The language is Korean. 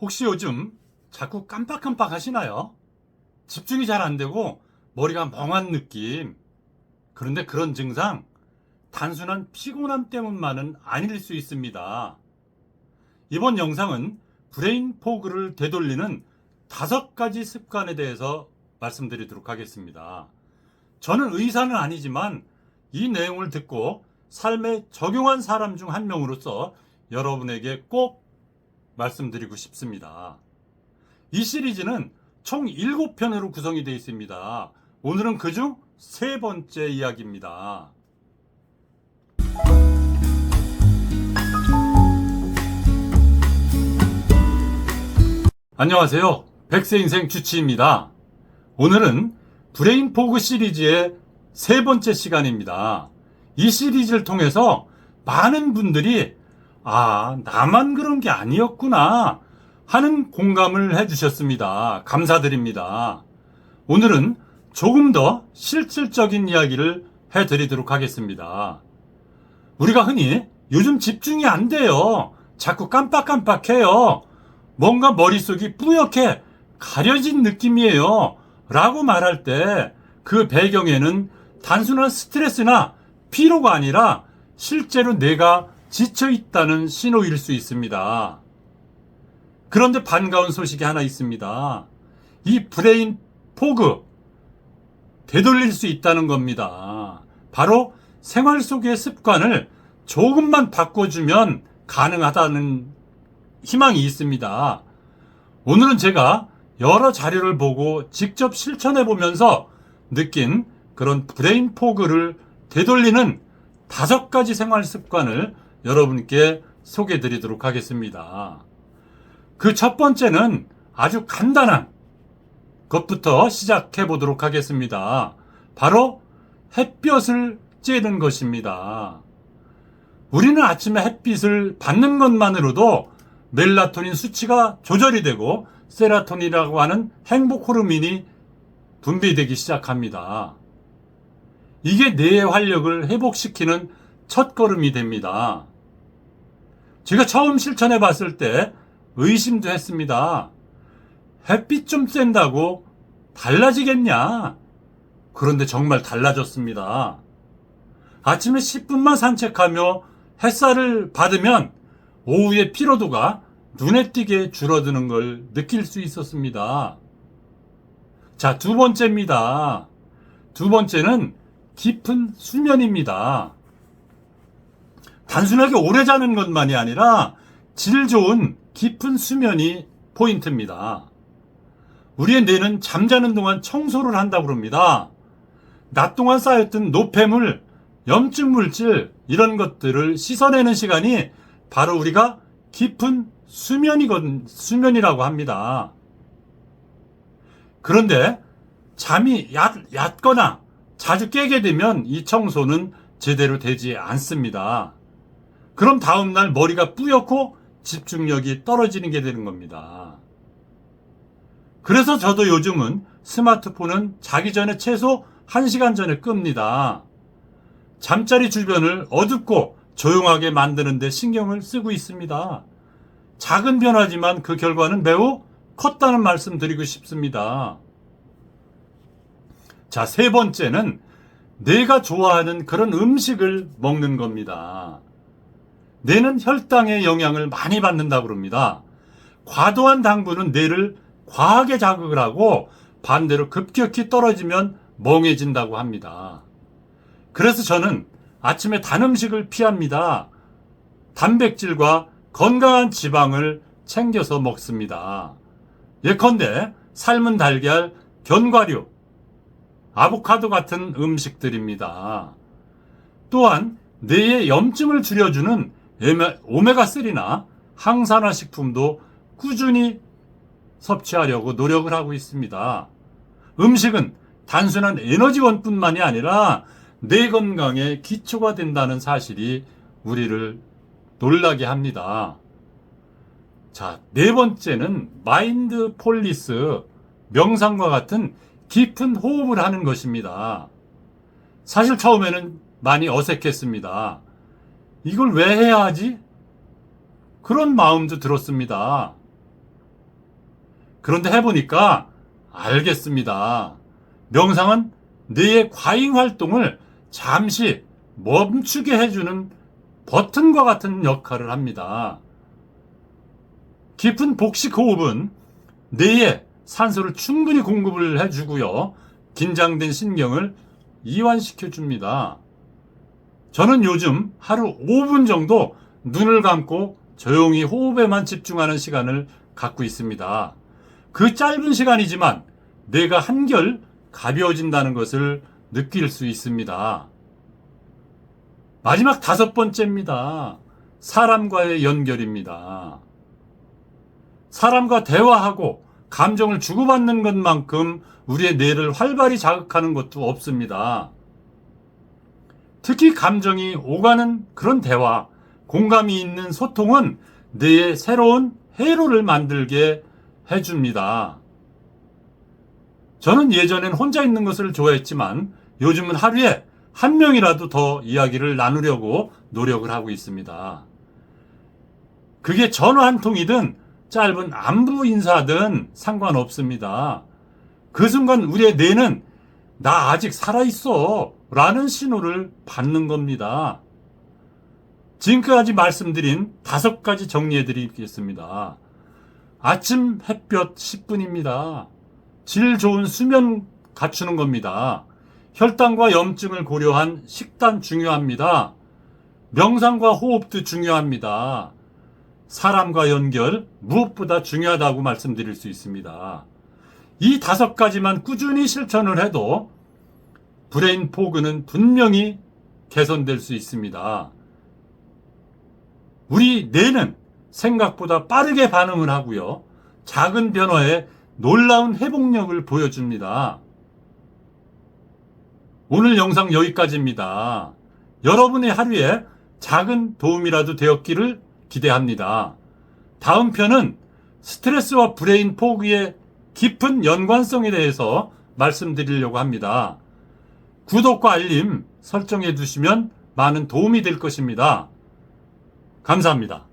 혹시 요즘 자꾸 깜빡깜빡 하시나요? 집중이 잘 안 되고 머리가 멍한 느낌. 그런데 그런 증상 단순한 피곤함 때문만은 아닐 수 있습니다. 이번 영상은 브레인 포그를 되돌리는 다섯 가지 습관에 대해서 말씀드리도록 하겠습니다. 저는 의사는 아니지만 이 내용을 듣고 삶에 적용한 사람 중 한 명으로서 여러분에게 꼭 말씀드리고 싶습니다. 이 시리즈는 총 7편으로 구성이 되어 있습니다. 오늘은 그중 세 번째 이야기입니다. 안녕하세요. 백세 인생 주치입니다. 오늘은 브레인 포그 시리즈의 세 번째 시간입니다. 이 시리즈를 통해서 많은 분들이 아, 나만 그런 게 아니었구나 하는 공감을 해주셨습니다. 감사드립니다. 오늘은 조금 더 실질적인 이야기를 해드리도록 하겠습니다. 우리가 흔히 요즘 집중이 안 돼요. 자꾸 깜빡깜빡해요. 뭔가 머릿속이 뿌옇게 가려진 느낌이에요. 라고 말할 때 그 배경에는 단순한 스트레스나 피로가 아니라 실제로 내가 지쳐 있다는 신호일 수 있습니다. 그런데 반가운 소식이 하나 있습니다. 이 브레인 포그 되돌릴 수 있다는 겁니다. 바로 생활 속의 습관을 조금만 바꿔주면 가능하다는 희망이 있습니다. 오늘은 제가 여러 자료를 보고 직접 실천해 보면서 느낀 그런 브레인 포그를 되돌리는 다섯 가지 생활 습관을 여러분께 소개해 드리도록 하겠습니다. 그 첫 번째는 아주 간단한 것부터 시작해 보도록 하겠습니다. 바로 햇볕을 쬐는 것입니다. 우리는 아침에 햇빛을 받는 것만으로도 멜라토닌 수치가 조절이 되고 세라토닌이라고 하는 행복 호르몬이 분비되기 시작합니다. 이게 뇌의 활력을 회복시키는 첫 걸음이 됩니다. 제가 처음 실천해 봤을 때 의심도 했습니다. 햇빛 좀 쐰다고 달라지겠냐? 그런데 정말 달라졌습니다. 아침에 10분만 산책하며 햇살을 받으면 오후의 피로도가 눈에 띄게 줄어드는 걸 느낄 수 있었습니다. 자, 두 번째입니다. 두 번째는 깊은 수면입니다. 단순하게 오래 자는 것만이 아니라 질 좋은 깊은 수면이 포인트입니다. 우리의 뇌는 잠자는 동안 청소를 한다고 합니다. 낮 동안 쌓였던 노폐물, 염증 물질, 이런 것들을 씻어내는 시간이 바로 우리가 깊은 수면이건, 수면이라고 합니다. 그런데 잠이 얕, 얕거나 자주 깨게 되면 이 청소는 제대로 되지 않습니다. 그럼 다음날 머리가 뿌옇고 집중력이 떨어지는 게 되는 겁니다. 그래서 저도 요즘은 스마트폰은 자기 전에 최소 1시간 전에 끕니다. 잠자리 주변을 어둡고 조용하게 만드는데 신경을 쓰고 있습니다. 작은 변화지만 그 결과는 매우 컸다는 말씀 드리고 싶습니다. 자, 세 번째는 내가 좋아하는 그런 음식을 먹는 겁니다. 뇌는 혈당의 영향을 많이 받는다고 합니다. 과도한 당분은 뇌를 과하게 자극을 하고 반대로 급격히 떨어지면 멍해진다고 합니다. 그래서 저는 아침에 단 음식을 피합니다. 단백질과 건강한 지방을 챙겨서 먹습니다. 예컨대 삶은 달걀, 견과류, 아보카도 같은 음식들입니다. 또한 뇌의 염증을 줄여주는 오메가3나 항산화 식품도 꾸준히 섭취하려고 노력을 하고 있습니다. 음식은 단순한 에너지원뿐만이 아니라 뇌 건강에 기초가 된다는 사실이 우리를 놀라게 합니다. 자, 네 번째는 마인드 폴리스, 명상과 같은 깊은 호흡을 하는 것입니다. 사실 처음에는 많이 어색했습니다. 이걸 왜 해야 하지? 그런 마음도 들었습니다. 그런데 해보니까 알겠습니다. 명상은 뇌의 과잉 활동을 잠시 멈추게 해주는 버튼과 같은 역할을 합니다. 깊은 복식 호흡은 뇌에 산소를 충분히 공급을 해주고요. 긴장된 신경을 이완시켜 줍니다. 저는 요즘 하루 5분 정도 눈을 감고 조용히 호흡에만 집중하는 시간을 갖고 있습니다. 그 짧은 시간이지만 뇌가 한결 가벼워진다는 것을 느낄 수 있습니다. 마지막 다섯 번째입니다. 사람과의 연결입니다. 사람과 대화하고 감정을 주고받는 것만큼 우리의 뇌를 활발히 자극하는 것도 없습니다. 특히 감정이 오가는 그런 대화, 공감이 있는 소통은 뇌에 새로운 회로를 만들게 해줍니다. 저는 예전엔 혼자 있는 것을 좋아했지만 요즘은 하루에 한 명이라도 더 이야기를 나누려고 노력을 하고 있습니다. 그게 전화 한 통이든 짧은 안부 인사든 상관없습니다. 그 순간 우리의 뇌는 나 아직 살아있어 라는 신호를 받는 겁니다. 지금까지 말씀드린 다섯 가지 정리해 드리겠습니다. 아침 햇볕 10분입니다. 질 좋은 수면 갖추는 겁니다. 혈당과 염증을 고려한 식단 중요합니다. 명상과 호흡도 중요합니다. 사람과 연결 무엇보다 중요하다고 말씀드릴 수 있습니다. 이 다섯 가지만 꾸준히 실천을 해도 브레인 포그는 분명히 개선될 수 있습니다. 우리 뇌는 생각보다 빠르게 반응을 하고요. 작은 변화에 놀라운 회복력을 보여줍니다. 오늘 영상 여기까지입니다. 여러분의 하루에 작은 도움이라도 되었기를 기대합니다. 다음 편은 스트레스와 브레인 포그의 깊은 연관성에 대해서 말씀드리려고 합니다. 구독과 알림 설정해 두시면 많은 도움이 될 것입니다. 감사합니다.